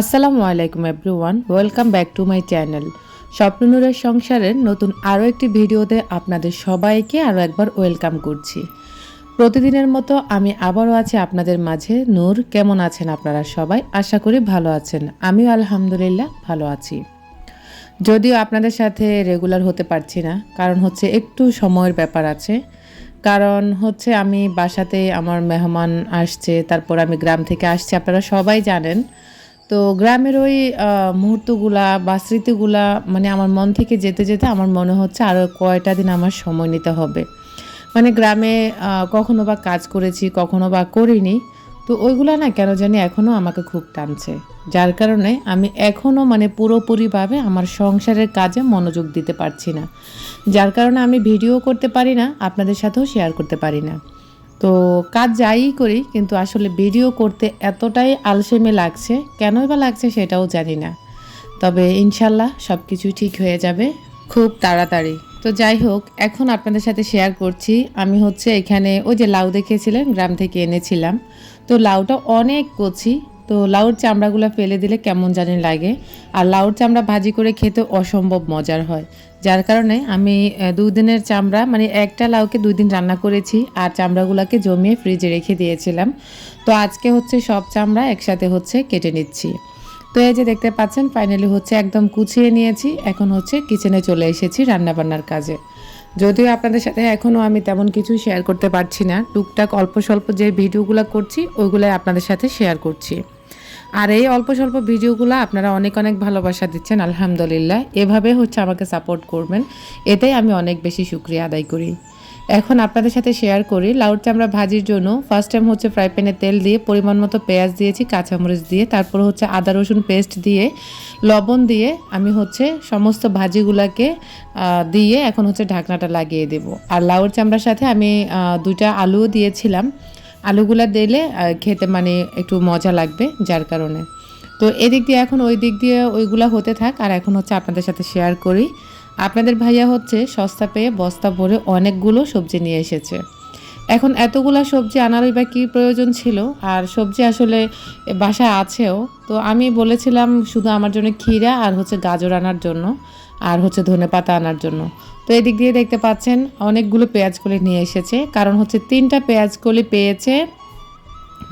আসসালামু আলাইকুম everyone welcome back to my channel স্বপ্ননূরের সংসারের নতুন আরও একটি ভিডিওতে আপনাদের সবাইকে আরও একবার ওয়েলকাম করছি। প্রতিদিনের মতো আমি আবারও আছি আপনাদের মাঝে। নূর, কেমন আছেন আপনারা সবাই? আশা করি ভালো আছেন। আমিও আলহামদুলিল্লাহ ভালো আছি। যদিও আপনাদের সাথে রেগুলার হতে পারছি না, কারণ হচ্ছে একটু সময়ের ব্যাপার আছে। কারণ হচ্ছে আমি বাসাতে আমার মেহমান আসছে, তারপর আমি গ্রাম থেকে আসছি, আপনারা সবাই জানেন। তো গ্রামের ওই মুহূর্তগুলা বা স্মৃতিগুলা মানে আমার মন থেকে যেতে যেতে আমার মনে হচ্ছে আরও কয়টা দিন আমার সময় নিতে হবে। মানে গ্রামে কখনো বা কাজ করেছি, কখনো বা করিনি, তো ওইগুলা না কেন জানি এখনও আমাকে খুব টানছে। যার কারণে আমি এখনও মানে পুরোপুরিভাবে আমার সংসারের কাজে মনোযোগ দিতে পারছি না। যার কারণে আমি ভিডিও করতে পারি না, আপনাদের সাথেও শেয়ার করতে পারি না। তো কাজ যাই করি, কিন্তু আসলে ভিডিও করতে এতটাই আলসেমে লাগছে, কেনই বা লাগছে সেটাও জানি না। তবে ইনশাল্লাহ সব কিছু ঠিক হয়ে যাবে খুব তাড়াতাড়ি। তো যাই হোক, এখন আপনাদের সাথে শেয়ার করছি। আমি হচ্ছে এখানে ওই যে লাউ দেখেছিলেন গ্রাম থেকে এনেছিলাম। তো লাউটা অনেক কচি তো লাউর চামড়াগুলো ফেলে দিলে কেমন জানি লাগে। আর লাউর চামড়া ভাজি করে খেতে অসম্ভব মজার হয়। যার কারণে আমি দুদিনের চামড়া মানে একটা লাউকে দুই দিন রান্না করেছি আর চামড়াগুলোকে জমিয়ে ফ্রিজে রেখে দিয়েছিলাম। তো আজকে হচ্ছে সব চামড়া একসাথে হচ্ছে কেটে নিচ্ছি। তো এই যে দেখতে পাচ্ছেন ফাইনালি হচ্ছে একদম কুচিয়ে নিয়েছি। এখন হচ্ছে কিচেনে চলে এসেছি রান্নাবান্নার কাজে। যদিও আপনাদের সাথে এখনও আমি তেমন কিছু শেয়ার করতে পারছি না, টুকটাক অল্প স্বল্প যে ভিডিওগুলো করছি, ওইগুলাই আপনাদের সাথে শেয়ার করছি। আর এই অল্প স্বল্প ভিডিওগুলো আপনারা অনেক অনেক ভালোবাসা দিচ্ছেন, আলহামদুলিল্লাহ। এভাবে হচ্ছে আমাকে সাপোর্ট করবেন। এটাই আমি অনেক বেশি শুক্রিয়া আদায় করি। এখন আপনাদের সাথে শেয়ার করি, লাউর চামড়া ভাজির জন্য ফার্স্ট টাইম হচ্ছে ফ্রাই প্যানে তেল দিয়ে পরিমাণ মতো পেঁয়াজ দিয়েছি, কাঁচামরিচ দিয়ে, তারপর হচ্ছে আদা, রসুন পেস্ট দিয়ে, লবণ দিয়ে আমি হচ্ছে সমস্ত ভাজিগুলোকে দিয়ে এখন হচ্ছে ঢাকনাটা লাগিয়ে দেব। আর লাউর চামড়ার সাথে আমি দুইটা আলুও দিয়েছিলাম। আলুগুলা দিলে খেতে মানে একটু মজা লাগবে যার কারণে। তো এদিক দিয়ে এখন ওই দিক দিয়ে ওইগুলা হতে থাক, আর এখন হচ্ছে আপনাদের সাথে শেয়ার করি। আপনাদের ভাইয়া হচ্ছে সস্তা পেয়ে বস্তা ভরে অনেকগুলো সবজি নিয়ে এসেছে। এখন এতগুলা সবজি আনারই বা কী প্রয়োজন ছিল? আর সবজি আসলে বাসায় আছেও। তো আমি বলেছিলাম শুধু আমার জন্য ক্ষীরা আর হচ্ছে গাজর আনার জন্য, আর হচ্ছে ধনে পাতা আনার জন্য। তো এদিক দিয়ে দেখতে পাচ্ছেন অনেকগুলো পেঁয়াজ কলি নিয়ে এসেছে। কারণ হচ্ছে তিনটা পেঁয়াজ কলি পেয়েছে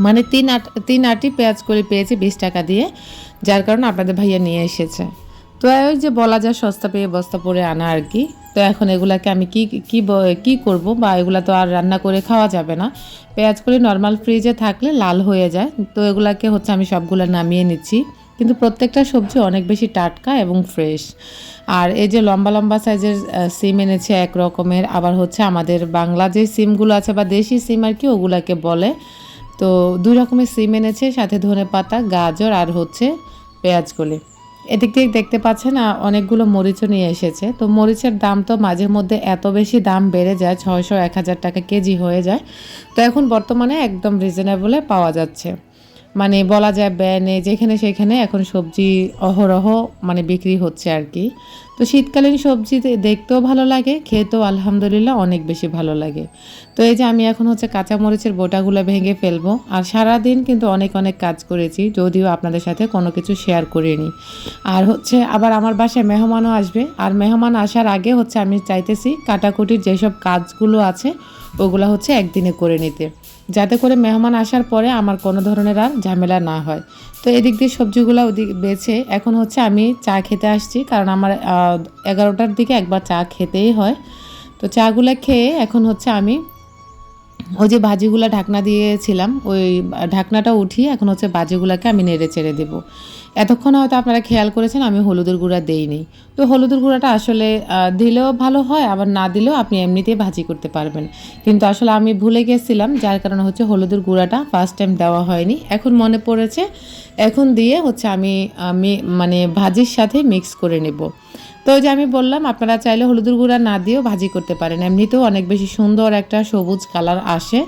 মানে তিন আট, তিন আটি পেঁয়াজ কলি পেয়েছে বিশ টাকা দিয়ে, যার কারণে আপনাদের ভাইয়া নিয়ে এসেছে। তো ওই যে বলা যায় সস্তা পেয়ে বস্তা পরে আনা আর কি। তো এখন এগুলাকে আমি কি কি কি করব বা এগুলা তো আর রান্না করে খাওয়া যাবে না। পেঁয়াজ কলি নর্মাল ফ্রিজে থাকলে লাল হয়ে যায়। তো এগুলাকে হচ্ছে আমি সবগুলো নামিয়ে নিচ্ছি। কিন্তু প্রত্যেকটা সবজি অনেক বেশি টাটকা এবং ফ্রেশ আর এই যে লম্বা লম্বা সাইজের সিম এনেছে এক রকমের, আবার হচ্ছে আমাদের বাংলা যে সিমগুলো আছে বা দেশি সিম আর কি, ওগুলাকে বলে। তো দুই রকমের সিম এনেছে, সাথে ধনে পাতা, গাজর আর হচ্ছে পেঁয়াজ কলি। এদিক দিয়ে দেখতে পাচ্ছেন অনেকগুলো মরিচও নিয়ে এসেছে। তো মরিচের দাম তো মাঝে মধ্যে এত বেশি দাম বেড়ে যায়, ছয়শো এক হাজার টাকা কেজি হয়ে যায়। তো এখন বর্তমানে একদম রিজনেবলে পাওয়া যাচ্ছে। মানে বলা যায় ব্যানে যেখানে সেখানে এখন সবজি অহরহ মানে বিক্রি হচ্ছে আর কি। তো শীতকালীন সবজি দেখতেও ভালো লাগে, খেতেও আলহামদুলিল্লাহ অনেক বেশি ভালো লাগে। তো এই যে আমি এখন হচ্ছে কাঁচা মরিচের বোটাগুলো ভেঙে ফেলব, আর সারাদিন কিন্তু অনেক অনেক কাজ করেছি, যদিও আপনাদের সাথে কোনো কিছু শেয়ার করিনি। আর হচ্ছে আবার আমার বাসায় মেহমানও আসবে, আর মেহমান আসার আগে হচ্ছে আমি চাইতেছি কাটাকুটির যেসব কাজগুলো আছে, ওগুলো হচ্ছে একদিনে করে নিতে। যাতে করে মেহমান আসার পরে আমার কোনো ধরনের আর ঝামেলা না হয়। তো এদিক দিয়ে সবজিগুলো ওদিক বেছে, এখন হচ্ছে আমি চা খেতে আসছি, কারণ আমার এগারোটার দিকে একবার চা খেতেই হয়। তো চাগুলো খেয়ে এখন হচ্ছে আমি ওই যে ভাজিগুলা ঢাকনা দিয়েছিলাম, ওই ঢাকনাটা উঠিয়ে এখন হচ্ছে ভাজিগুলোকে আমি নেড়ে চেড়ে দেবো। এতক্ষণ হয়তো আপনারা খেয়াল করেছেন, আমি হলুদের গুঁড়া দেইনি। তো হলুদের গুঁড়াটা আসলে দিলেও ভালো হয়, আবার না দিলেও আপনি এমনিতেই ভাজি করতে পারবেন। কিন্তু আসলে আমি ভুলে গেছিলাম, যার কারণে হচ্ছে হলুদের গুঁড়াটা ফার্স্ট টাইম দেওয়া হয়নি। এখন মনে পড়েছে, এখন দিয়ে হচ্ছে আমি আমি মানে ভাজির সাথে মিক্স করে নেব। তো যে আমি বললাম, আপনারা চাইলে হলুদের গুঁড়া না দিয়েও ভাজি করতে পারেন। এমনিতেও অনেক বেশি সুন্দর একটা সবুজ কালার আসে।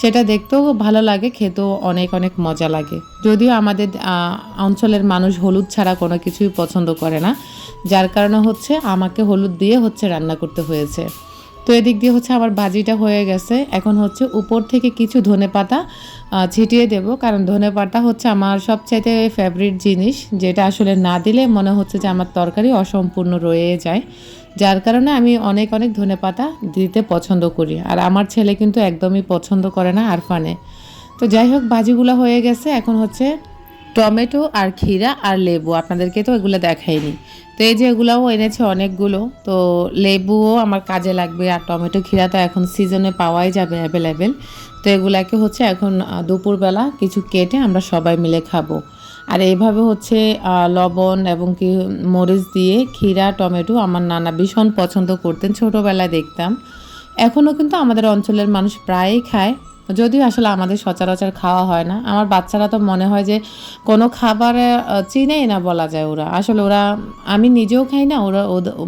সেটা দেখতেও ভালো লাগে, খেতেও অনেক অনেক মজা লাগে। যদিও আমাদের অঞ্চলের মানুষ হলুদ ছাড়া কোনো কিছুই পছন্দ করে না। যার কারণে হচ্ছে আমাকে হলুদ দিয়ে হচ্ছে রান্না করতে হয়েছে। তো এদিক দিয়ে হচ্ছে আমার ভাজিটা হয়ে গেছে। এখন হচ্ছে উপর থেকে কিছু ধনে পাতা ছিটিয়ে দেব। কারণ ধনে পাতা হচ্ছে আমার সবচাইতে ফেভারিট জিনিস, যেটা আসলে না দিলে মনে হচ্ছে যে আমার তরকারি অসম্পূর্ণ রয়ে যায়। যার কারণে আমি অনেক অনেক ধনে পাতা দিতে পছন্দ করি। আর আমার ছেলে কিন্তু একদমই পছন্দ করে না আরফানে। তো যাই হোক, ভাজিগুলো হয়ে গেছে। এখন হচ্ছে টমেটো আর ক্ষীরা আর লেবু। আপনাদেরকে তো এগুলো দেখাইনি। তো এই যে এগুলাও এনেছে অনেকগুলো। তো লেবুও আমার কাজে লাগবে। আর টমেটো, ক্ষীরা তো এখন সিজনে পাওয়াই যাবে অ্যাভেলেবেল। তো এগুলাকে হচ্ছে এখন দুপুরবেলা কিছু কেটে আমরা সবাই মিলে খাব। আর এইভাবে হচ্ছে লবণ এবং কি মরিচ দিয়ে ক্ষীরা, টমেটো আমার নানা ভীষণ পছন্দ করতেন। ছোটোবেলায় দেখতাম। এখনও কিন্তু আমাদের অঞ্চলের মানুষ প্রায়ই খায়। যদিও আসলে আমাদের সচরাচর খাওয়া হয় না। আমার বাচ্চারা তো মনে হয় যে কোনো খাবারে চিনেই না বলা যায় ওরা। আসলে ওরা, আমি নিজেও খাই না, ওরা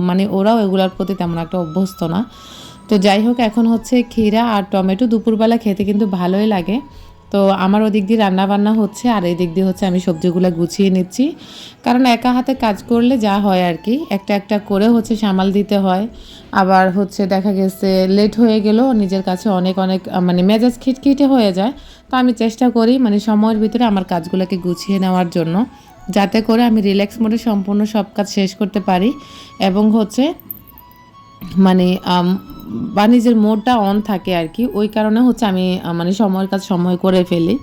মানে ওরাও এগুলোর প্রতি তেমন একটা অভ্যস্ত না। তো যাই হোক, এখন হচ্ছে ক্ষীরা আর টমেটো দুপুরবেলা খেতে কিন্তু ভালোই লাগে। তো আমার ওদিক দিয়ে রান্না বান্না হচ্ছে, আর এই দিক দিয়ে হচ্ছে আমি সবজিগুলো গুছিয়ে নিচ্ছি। কারণ একা হাতে কাজ করলে যা হয় আর কি, একটা একটা করে হচ্ছে সামাল দিতে হয়। আবার হচ্ছে দেখা গেছে লেট হয়ে গেলেও নিজের কাছে অনেক অনেক মানে মেজাজ খিটখিটে হয়ে যায়। তো আমি চেষ্টা করি মানে সময়ের ভিতরে আমার কাজগুলোকে গুছিয়ে নেওয়ার জন্য, যাতে করে আমি রিল্যাক্স মোডে সম্পূর্ণ সব কাজ শেষ করতে পারি। এবং হচ্ছে মানে আম, নিজের মোডটা অন থাকে আর কি। ওই কারণে হচ্ছে আমি মানে সময়ের কাজ সময় করে ফেলি।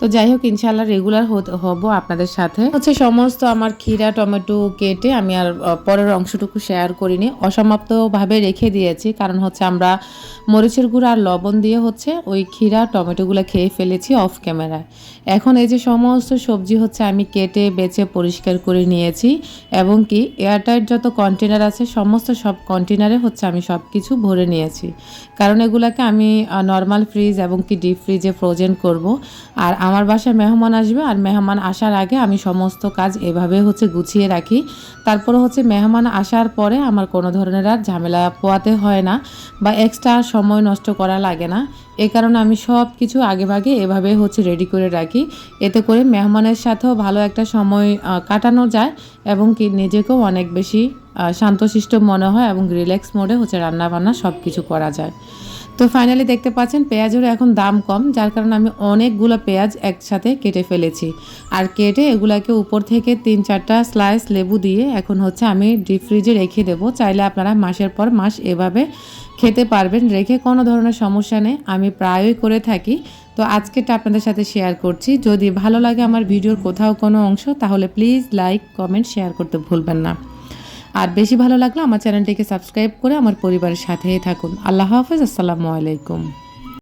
তো যাই হোক ইনশাল্লাহ রেগুলার হব আপনাদের সাথে। হচ্ছে সমস্ত আমার ক্ষীরা, টমেটো কেটে আমি আর পরের অংশটুকু শেয়ার করিনি। অসমাপ্তভাবে রেখে দিয়েছি, কারণ হচ্ছে আমরা মরিচের গুঁড়ো আর লবণ দিয়ে হচ্ছে ওই ক্ষীরা, টমেটোগুলো খেয়ে ফেলেছি অফ ক্যামেরায় এখন এই যে সমস্ত সবজি হচ্ছে আমি কেটে, বেছে, পরিষ্কার করে নিয়েছি এবং কি এয়ারটাইট যত কন্টেনার আছে, সমস্ত সব কন্টেনারে হচ্ছে আমি সব কিছু ভরে নিয়েছি। কারণ এগুলাকে আমি নর্মাল ফ্রিজ এবং কি ডিপ ফ্রিজে ফ্রোজেন করব। আর আমার বাসায় মেহমান আসবে আর মেহমান আসার আগে আমি সমস্ত কাজ এভাবে হচ্ছে গুছিয়ে রাখি। তারপরে হচ্ছে মেহমান আসার পরে আমার কোনো ধরনের আর ঝামেলা পোয়াতে হয় না বা এক্সট্রা সময় নষ্ট করা লাগে না। এ কারণে আমি সব কিছু আগেভাগে এভাবে হচ্ছে রেডি করে রাখি। এতে করে মেহমানের সাথেও ভালো একটা সময় কাটানো যায় এবং কি নিজেকেও অনেক বেশি শান্তশিষ্ট মনে হয় এবং রিল্যাক্স মোডে হচ্ছে রান্না বান্না সব কিছু করা যায়। তো ফাইনালি দেখতে পাচ্ছেন পেঁয়াজের এখন দাম কম, যার কারণে আমি অনেকগুলো পেঁয়াজ একসাথে কেটে ফেলেছি। আর কেটে এগুলাকে উপর থেকে তিন চারটা স্লাইস লেবু দিয়ে এখন হচ্ছে আমি ডিপ ফ্রিজে রেখে দেবো। চাইলে আপনারা মাসের পর মাস এভাবে খেতে পারবেন, রেখে কোনো ধরনের সমস্যা নেই, আমি প্রায়ই করে থাকি। তো আজকেরটা আপনাদের সাথে শেয়ার করছি। যদি ভালো লাগে আমার ভিডিওর কোথাও কোনো অংশ, তাহলে প্লিজ লাইক কমেন্ট শেয়ার করতে ভুলবেন না। আর বেশি ভালো লাগলে আমার চ্যানেলটিকে সাবস্ক্রাইব করে আমার পরিবারের সাথেই থাকুন। আল্লাহ হাফেজ, আসসালামু আলাইকুম।